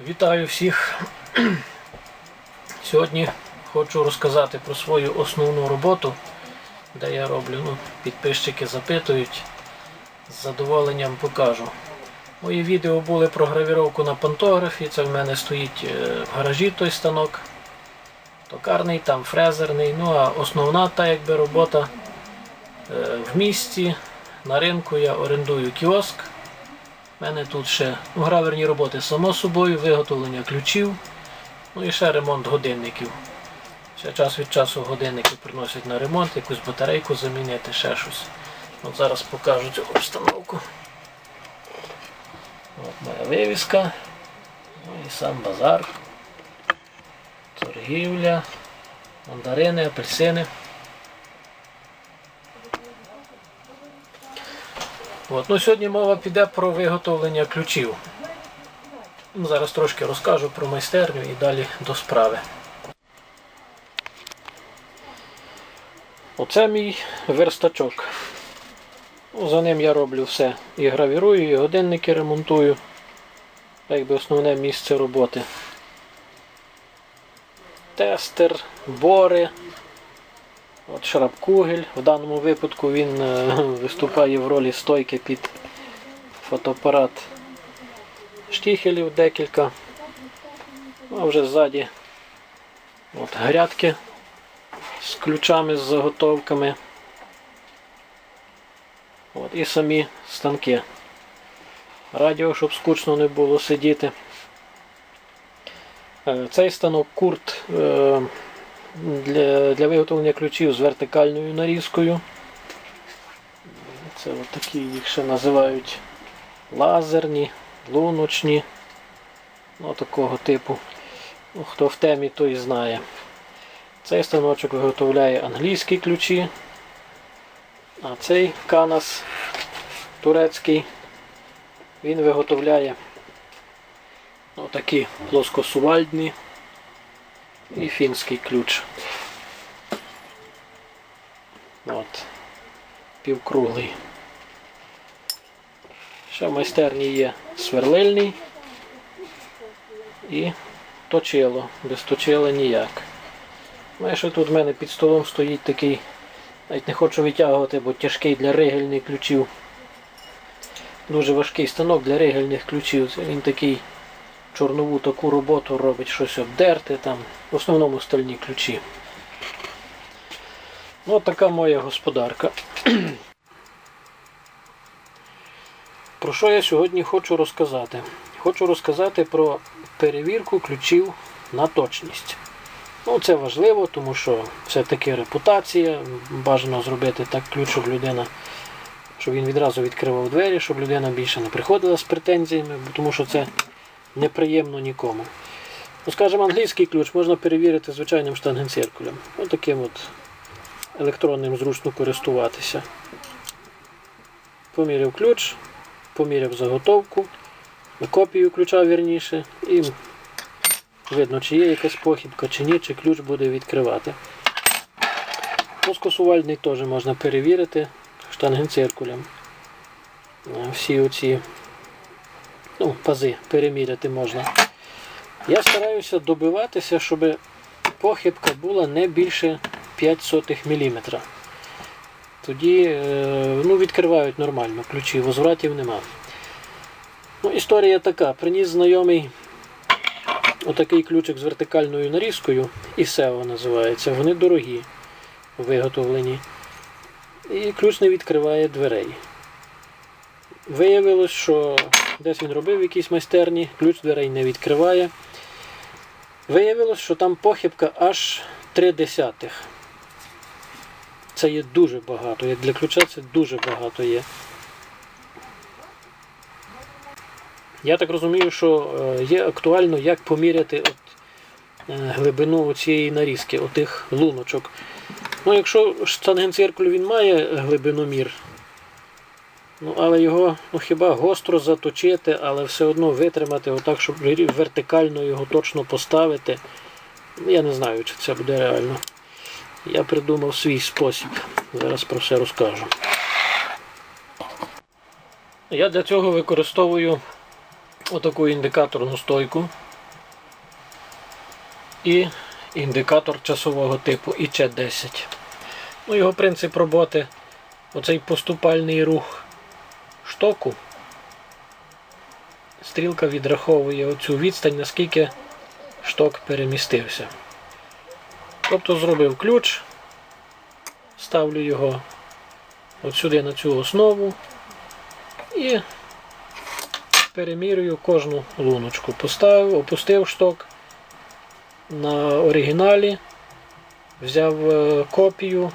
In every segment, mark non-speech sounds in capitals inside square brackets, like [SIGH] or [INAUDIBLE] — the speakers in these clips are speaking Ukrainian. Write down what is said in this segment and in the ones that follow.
Вітаю всіх. [CLEARS THROAT] Сьогодні хочу розказати про свою основну роботу, де я роблю. Ну, підписчики запитують, з задоволенням покажу. Мої відео були про гравіровку на пантографі. Це в мене стоїть е, в гаражі той станок. Токарний, там фрезерний. Ну а основна та якби робота е, в місті. На ринку я орендую кіоск. У мене тут ще граверні роботи само собою, виготовлення ключів, ну і ще ремонт годинників. Ще час від часу годинники приносять на ремонт, якусь батарейку замінити, ще щось. От зараз покажу цю обстановку. От моя вивіска. Ну і сам базар. Торгівля, мандарини, апельсини. От, ну, сьогодні мова піде про виготовлення ключів. Ну, Зараз трошки розкажу про майстерню і далі до справи. Оце мій верстачок. За ним я роблю все. І гравірую, і годинники ремонтую. Якби основне місце роботи. Тестер, бори. От шрапкугель. В даному випадку він е, [LAUGHS] виступає в ролі стойки під фотоапарат штіхелів декілька. Ну, А вже ззаді от, грядки з ключами, з заготовками. От, і самі станки. Радіо, щоб скучно не було сидіти. Е, Цей станок курт. Для, для виготовлення ключів з вертикальною нарізкою. Це от такі їх ще називають лазерні, луночні. Ну, такого типу. Ну, хто в темі, той знає. Цей станочок виготовляє англійські ключі, а цей канас турецький, він виготовляє отакі плоскосувальдні і фінський ключ. От. Півкруглий. Ще в майстерні є сверлильний і точило. Без точила ніяк. Ну ще тут в мене під столом стоїть такий, навіть не хочу витягувати, бо тяжкий для ригельних ключів. Дуже важкий станок для ригельних ключів. Він такий чорнову таку роботу робить, щось обдерти там, в основному стальні ключі. Ну, така моя господарка. [CLEARS THROAT] Про що я сьогодні хочу розказати? Хочу розказати про перевірку ключів на точність. Ну, це важливо, тому що все-таки репутація. Бажано зробити так ключ, щоб людина, щоб він відразу відкривав двері, щоб людина більше не приходила з претензіями, тому що це неприємно нікому. Ну, скажімо, англійський ключ можна перевірити звичайним штангенциркулем. Ось таким от електронним зручно користуватися. Поміряв ключ, поміряв заготовку, копію ключа вірніше, і видно, чи є якась похибка, чи ні, чи ключ буде відкривати. Плоскосувальний теж можна перевірити штангенциркулем. Всі оці ну, пази переміряти можна. Я стараюся добиватися, щоб похибка була не більше 5 сотих мм. Тоді е, ну, відкривають нормально ключі, возвратів нема. Ну, Історія така. Приніс знайомий отакий ключик з вертикальною нарізкою, Ісео називається. Вони дорогі, виготовлені. І ключ не відкриває дверей. Виявилось, що десь він робив в якійсь майстерні, ключ дверей не відкриває. Виявилось, що там похибка аж 3 десятих. Це є дуже багато. Як для ключа це дуже багато є. Я так розумію, що е, є актуально, як поміряти от, е, глибину цієї нарізки, отих луночок. Ну, якщо штангенциркуль він має глибиномір, Ну, але його ну, хіба гостро заточити, але все одно витримати, отак, щоб вертикально його точно поставити. Ну, Я не знаю, чи це буде реально. Я придумав свій спосіб. Зараз про все розкажу. Я для цього використовую отаку індикаторну стойку. і індикатор часового типу ІЧ-10. Ну, його принцип роботи оцей поступальний рух штоку. Стрілка відраховує оцю відстань, наскільки шток перемістився. Тобто зробив ключ, ставлю його от сюди на цю основу і перемірюю кожну луночку. Поставив, опустив шток на оригіналі, взяв е, копію,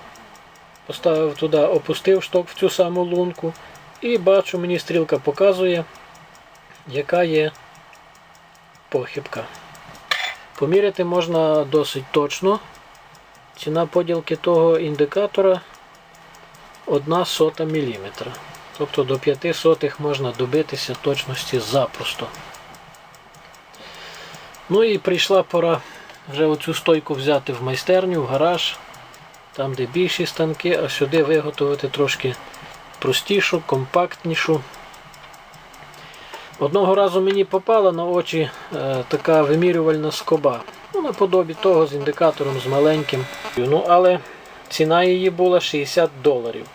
поставив туди, опустив шток в цю саму лунку і бачу, мені стрілка показує, яка є похибка. Поміряти можна досить точно. Ціна поділки того індикатора 1 сота міліметра. Тобто до 5 сотих можна добитися точності запросто. Ну і прийшла пора вже оцю стойку взяти в майстерню, в гараж, там де більші станки, а сюди виготовити трошки простішу, компактнішу. Одного разу мені попала на очі е, така вимірювальна скоба. Ну, наподобі того з індикатором з маленьким. Ну, але ціна її була 60 доларів.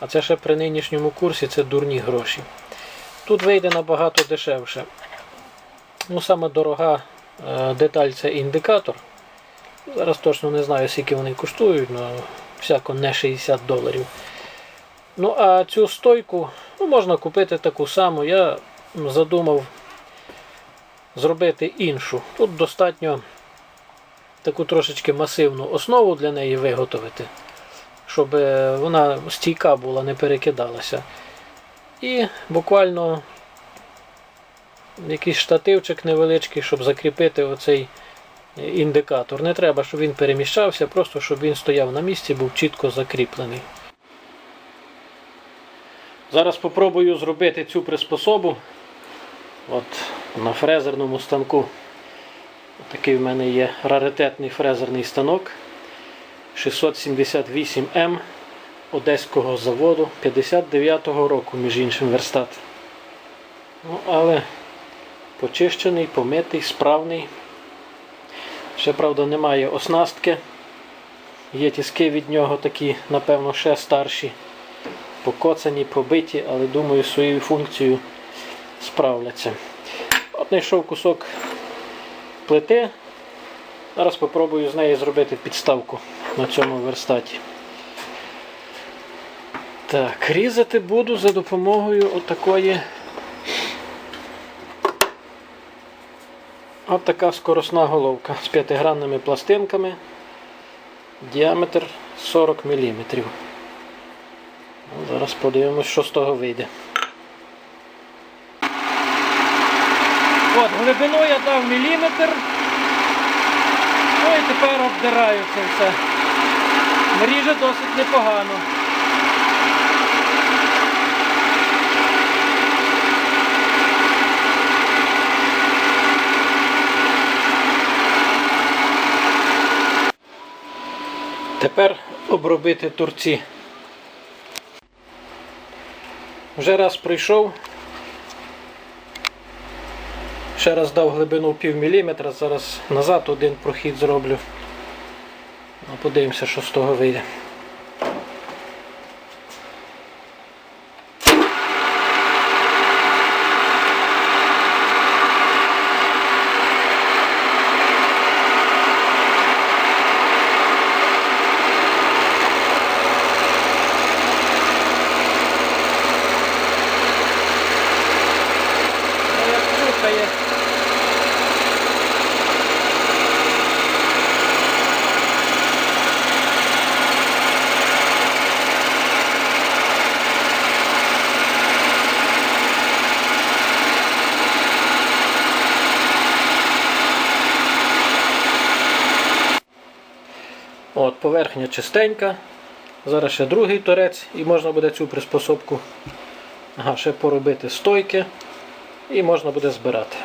А це ще при нинішньому курсі це дурні гроші. Тут вийде набагато дешевше. Ну, саме дорога е, деталь це індикатор. Зараз точно не знаю, скільки вони коштують, але всяко не 60 доларів. Ну, а цю стойку ну, можна купити таку саму. Я задумав зробити іншу. Тут достатньо таку трошечки масивну основу для неї виготовити, щоб е, вона стійка була, не перекидалася. І буквально якийсь штативчик невеличкий, щоб закріпити оцей індикатор. Не треба, щоб він переміщався, просто щоб він стояв на місці, був чітко закріплений. Зараз спробую зробити цю приспособу от, на фрезерному станку. Такий в мене є раритетний фрезерний станок 678М Одеського заводу 59-го року, між іншим верстат. Ну, але почищений, помитий, справний. Ще, правда, немає оснастки. Є тіски від нього такі, напевно, ще старші, покоцані, побиті, але думаю, своєю функцією справляться. От знайшов кусок плити. Зараз спробую з неї зробити підставку на цьому верстаті. Так, різати буду за допомогою отакої от така скоросна головка з п'ятигранними пластинками. Діаметр 40 мм. Зараз подивимось, що з того вийде. От, глибину я дав міліметр. Ну і тепер обдираю це все. Ріже досить непогано. Тепер обробити турці. Вже раз прийшов. Ще раз дав глибину пів міліметра, зараз назад один прохід зроблю. Ну, Подивимося, що з того вийде. Ну, як чухає. От, поверхня чистенька. Зараз ще другий торець і можна буде цю приспособку ага, ще поробити стойки і можна буде збирати.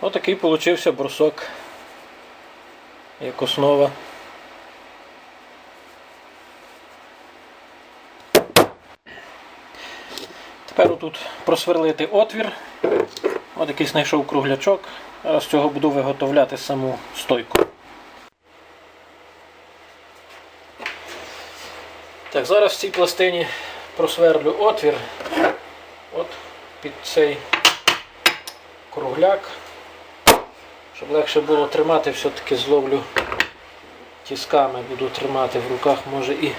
Отакий получився брусок як основа. Тепер тут просверлити отвір. От який знайшов круглячок. А з цього буду виготовляти саму стойку. Так, зараз в цій пластині просверлю отвір. От під цей кругляк. Щоб легше було тримати, все-таки зловлю тісками, буду тримати в руках, може і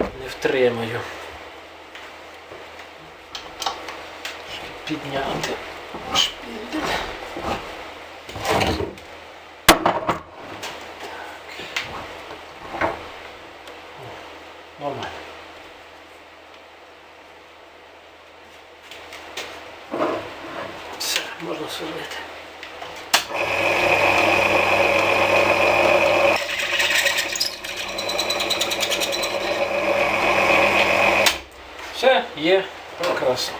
не втримаю. Підняти шпіндель. Нормально. Все, можна сверлити. Все, є прекрасно.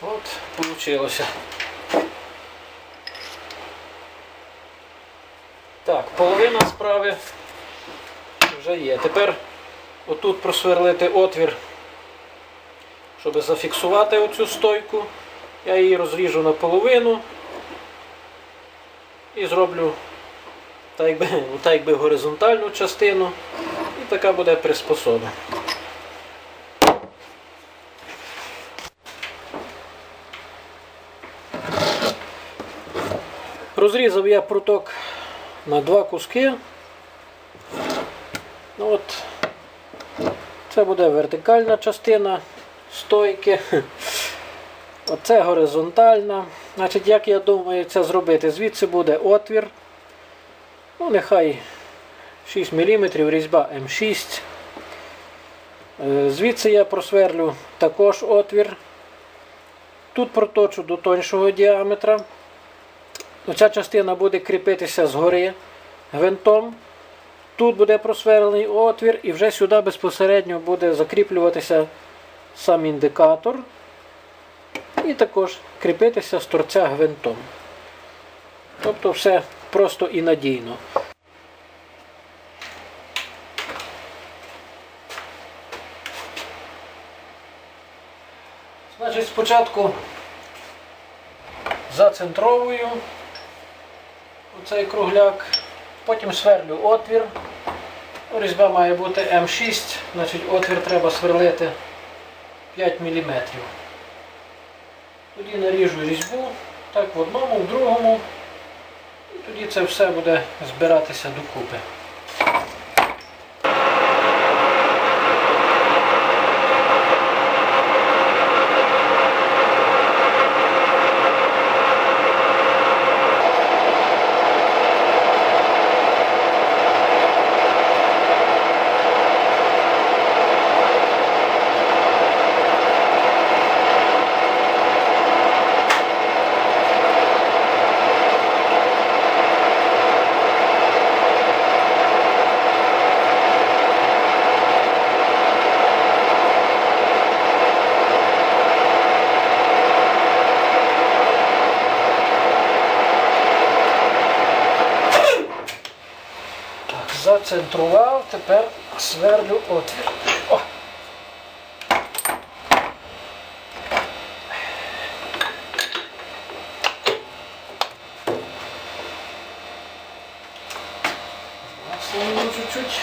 От, получилося. Так, половина справи вже є. Тепер отут просверлити отвір, щоб зафіксувати оцю стойку. Я її розріжу наполовину і зроблю так якби, [LAUGHS] так якби горизонтальну частину. І така буде приспособа. Розрізав я проток на два куски. Ну от, Це буде вертикальна частина стойки. [LAUGHS] Оце горизонтальна. Значить, як я думаю це зробити? Звідси буде отвір. Ну, нехай 6 мм різьба М6. Е, Звідси я просверлю також отвір. Тут проточу до тоншого діаметра. Ця частина буде кріпитися згори гвинтом. Тут буде просверлений отвір і вже сюди безпосередньо буде закріплюватися сам індикатор. І також кріпитися з торця гвинтом. Тобто все просто і надійно. Значить, спочатку зацентровую оцей кругляк, потім сверлю отвір. Різьба має бути М6, значить отвір треба сверлити 5 мм. Тоді наріжу різьбу, так в одному, в другому. І тоді це все буде збиратися докупи. Так, зацентрував, тепер сверлю отвір. О! Слону чуть-чуть.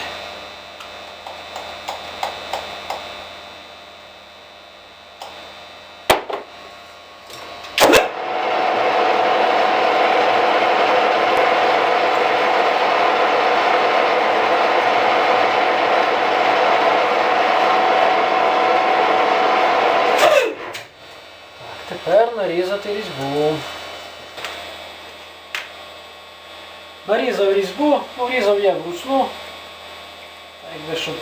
Тепер нарізати різьбу. Нарізав різьбу, ну різав я вручну. Якби, щоб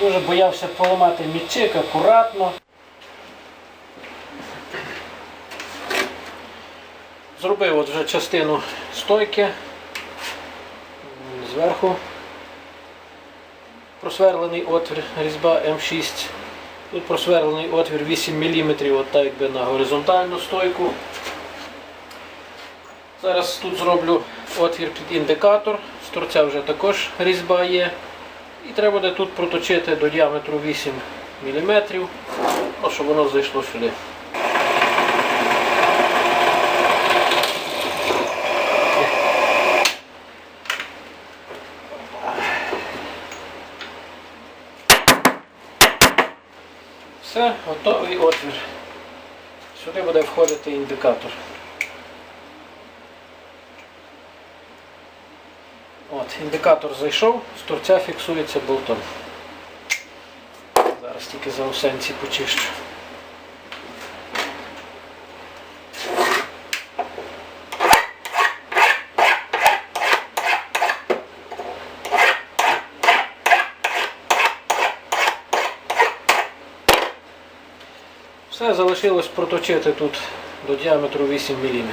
дуже боявся поламати мічик акуратно. Зробив от вже частину стойки зверху. Просверлений отвір різьба М6. Тут просверлений отвір 8 мм, от так якби на горизонтальну стойку. Зараз тут зроблю отвір під індикатор, з торця вже також різьба є. І треба буде тут проточити до діаметру 8 мм. Щоб воно зайшло сюди. Все, готовий отвір. Сюди буде входити індикатор. От, індикатор зайшов, з торця фіксується болтом. Зараз тільки заусенці почищу. Все, залишилось проточити тут до діаметру 8 мм.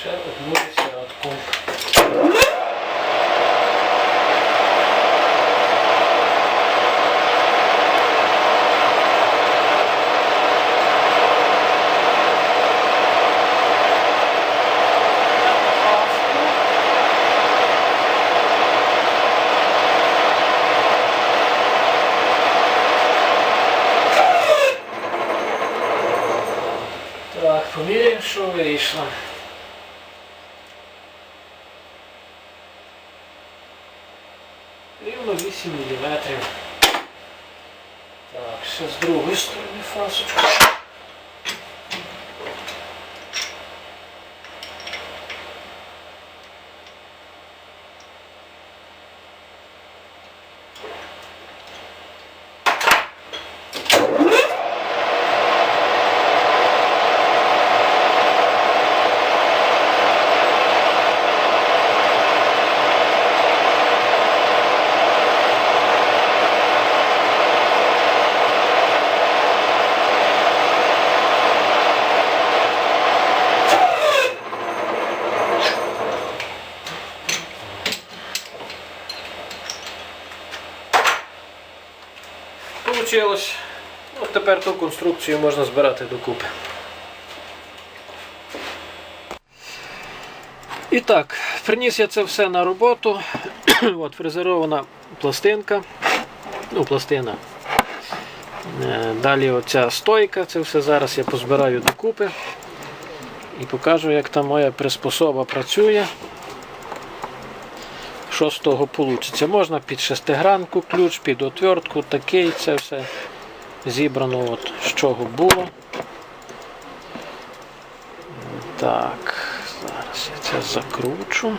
Ще відмовився від комп. Так, поміряємо, що вийшло. Рівно 8 мм. Так, ще з другої сторони фасочку. Получилось. От тепер ту конструкцію можна збирати докупи. І так, приніс я це все на роботу. [CLEARS THROAT] От фрезерована пластинка. Ну, пластина. Е, Далі оця стойка, це все зараз я позбираю докупи і покажу, як та моя приспособа працює. Що з того вийде? Можна під шестигранку ключ, під отвертку, такий, це все зібрано, от, з чого було. Так, зараз я це закручу.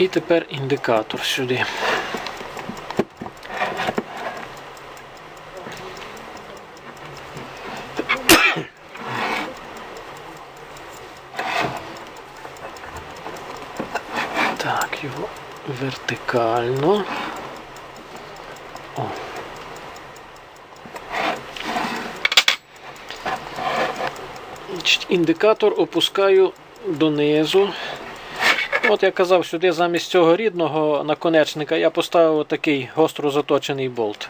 І тепер індикатор сюди. Так, його вертикально. О. Індикатор опускаю донизу. От я казав, сюди замість цього рідного наконечника я поставив такий гостро заточений болт.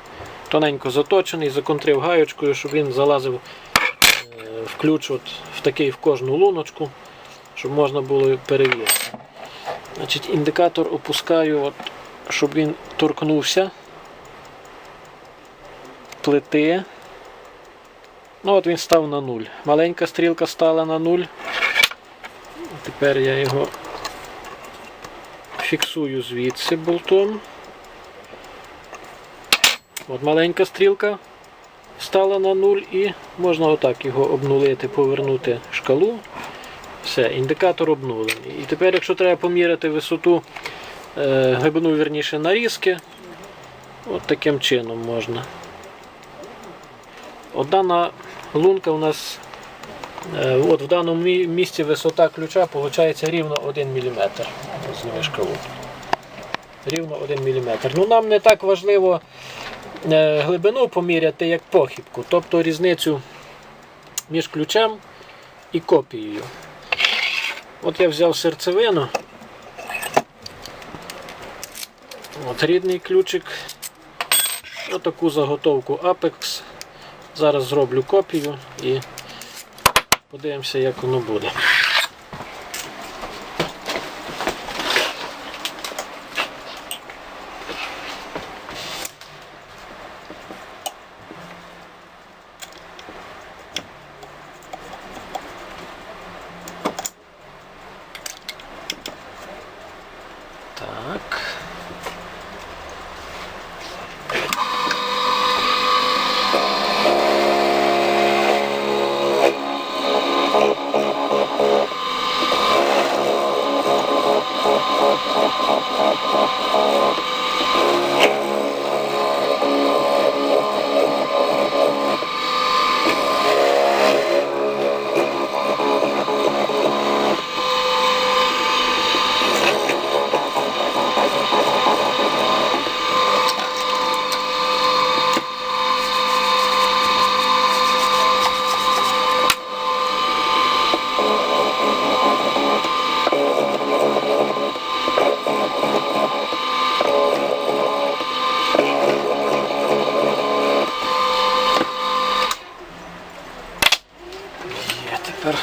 Тоненько заточений, законтрив гаючкою, щоб він залазив е, в ключ от в такий в кожну луночку, щоб можна було перевірити. Значить, індикатор опускаю, от, щоб він торкнувся плити. Ну от він став на нуль. Маленька стрілка стала на нуль. Тепер я його фіксую звідси болтом. От маленька стрілка стала на нуль і можна отак його обнулити, повернути шкалу Все, індикатор обнулений. І тепер, якщо треба поміряти висоту, е, глибину вірніше нарізки, от таким чином можна. От дана лунка у нас, е, от в даному місці висота ключа виходить рівно 1 мм. Рівно 1 мм. Ну нам не так важливо е, глибину поміряти, як похибку, тобто різницю між ключем і копією. От я взяв серцевину. От рідний ключик. Отаку заготовку Apex. Зараз зроблю копію і подивимося, як воно буде. Так. Є тепер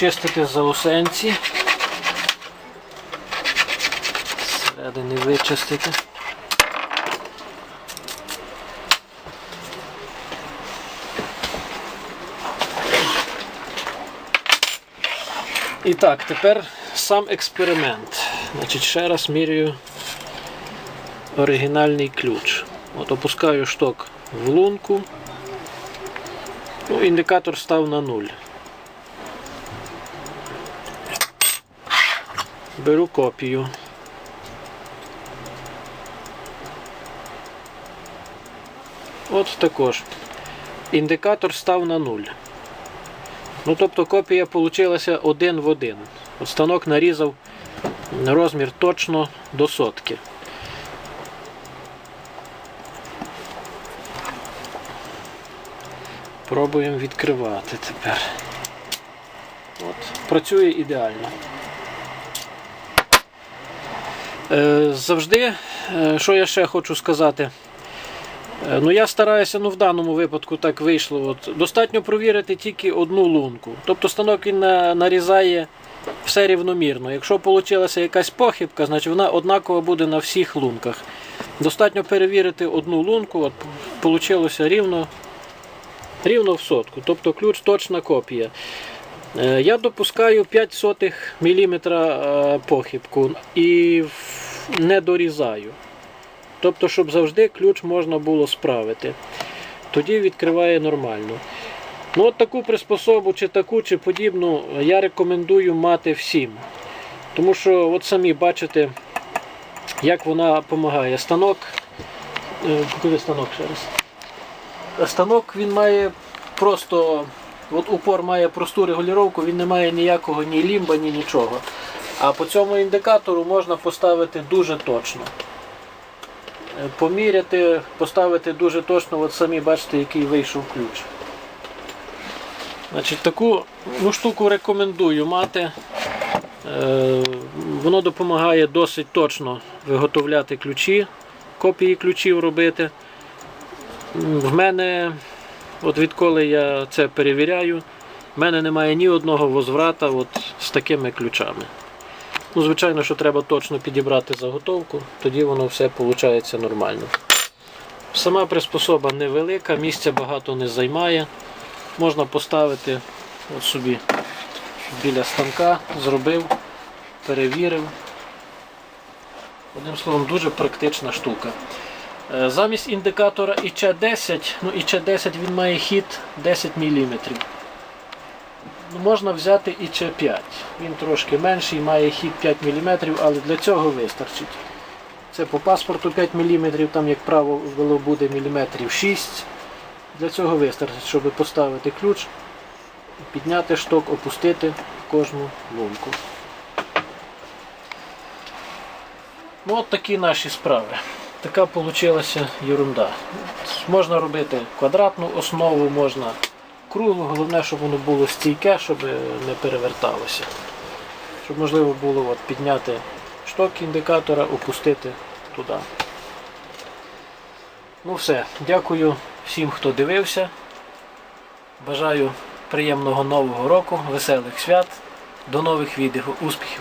почистити заусенці. Зсередини вичистити. І так, тепер сам експеримент. Значить, ще раз міряю оригінальний ключ. От опускаю шток в лунку. Ну, індикатор став на нуль. Беру копію. От також. Індикатор став на нуль. Ну, тобто копія вийшла один в один. От станок нарізав розмір точно до сотки. Пробуємо відкривати тепер. От, працює ідеально. Е, завжди, е, що я ще хочу сказати. Е, Ну, я стараюся, ну в даному випадку так вийшло. От, достатньо провірити тільки одну лунку. Тобто станок він нарізає все рівномірно. Якщо вийшла якась похибка, значить вона однакова буде на всіх лунках. Достатньо перевірити одну лунку, от вийшло рівно, рівно в сотку. Тобто ключ точна копія. Е, Я допускаю 5 сотих міліметра е, похибку і не дорізаю. Тобто, щоб завжди ключ можна було справити. Тоді відкриває нормально. Ну, от таку приспособу, чи таку, чи подібну, я рекомендую мати всім. Тому що, от самі бачите, як вона допомагає. Станок. е, Покажи станок ще раз. Станок він має просто. От упор має просту регулювання, він не має ніякого ні лімба, ні нічого. А по цьому індикатору можна поставити дуже точно. Е, Поміряти, поставити дуже точно, от самі бачите, який вийшов ключ. Значить, таку ну, штуку рекомендую мати. Е, воно допомагає досить точно виготовляти ключі, копії ключів робити. В мене, от відколи я це перевіряю, в мене немає ні одного возврата от з такими ключами. Ну, звичайно, що треба точно підібрати заготовку, тоді воно все виходить нормально. Сама приспособа невелика, місця багато не займає. Можна поставити от собі біля станка, зробив, перевірив. Одним словом, дуже практична штука. Е, Замість індикатора ІЧ-10, ну ІЧ-10 він має хід 10 мм. Ну, Можна взяти і Ч5. Він трошки менший, має хід 5 мм, але для цього вистачить. Це по паспорту 5 мм, там, як правило, буде міліметрів 6. Для цього вистачить, щоб поставити ключ, підняти шток, опустити кожну лунку. Ну, от такі наші справи. Така вийшла ерунда. Можна робити квадратну основу, можна круглу, головне, щоб воно було стійке, щоб не переверталося. Щоб можливо було от, підняти шток індикатора, опустити туди. Ну все, дякую всім, хто дивився. Бажаю приємного нового року, веселих свят. До нових відео, успіхів!